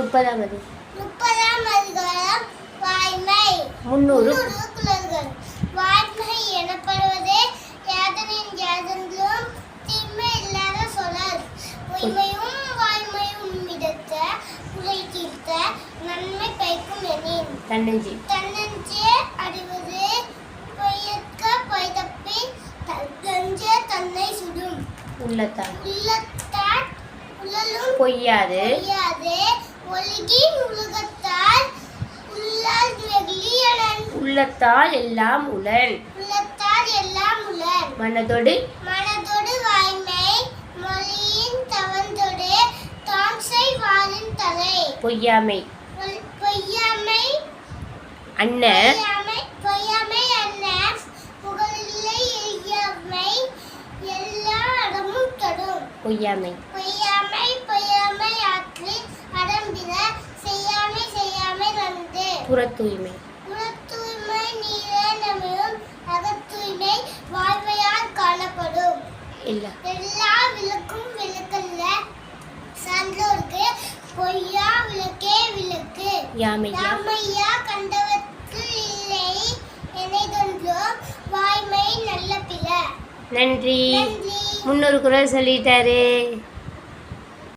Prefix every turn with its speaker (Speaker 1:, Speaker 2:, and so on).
Speaker 1: முப்பதாம் அது
Speaker 2: முப்பதாம் அதிகாரம் வாய்மை. முன்னூறு குலர்கள் வாய்மை எனப்படுவது யாதனின் யாதென்றும் தீமை இல்லாத சொலல் பொய்மையும் வாய்மையும் மிதத்த குறை தீர்த்த நன்மை பயக்கும் எனின்.
Speaker 1: தன்னஞ்சி.
Speaker 2: தன்னஞ்சே அறிவது பொய்யற்க பொய் தப்பி தன்னை சுடும்.
Speaker 1: உள்ளத்தால்.
Speaker 2: உள்ளத்தால் உழலும்
Speaker 1: பொய்யாது.
Speaker 2: பொய்யாது.
Speaker 1: உள்ளத்தால் எல்லாம் உளன்.
Speaker 2: உள்ளத்தால் எல்லாம் உளன்.
Speaker 1: மனதொடு.
Speaker 2: மனதொடு வாய்மை மொழியின் தவந்தொடு தான் செய் வாளின் தலை.
Speaker 1: பொய்யாமை.
Speaker 2: பொய்- பொய்யாமை.
Speaker 1: அன்ன.
Speaker 2: பொய்யாமை என்ன புகழில்லை
Speaker 1: பொய்யாமை. புற தூய்மை
Speaker 2: காணப்படும்.
Speaker 1: இல்ல.
Speaker 2: எல்லா விளக்கும் விளக்கல்ல. சான்றோருக்கு பொய்யா விளக்கே விளக்கு.
Speaker 1: யாமையா.
Speaker 2: கண்டவர்க்கு இல்லை எனைதொன்றும். வாய்மை நல்ல பிற நன்றி.
Speaker 1: முன்னொரு குரல் சொல்லிட்டாரு.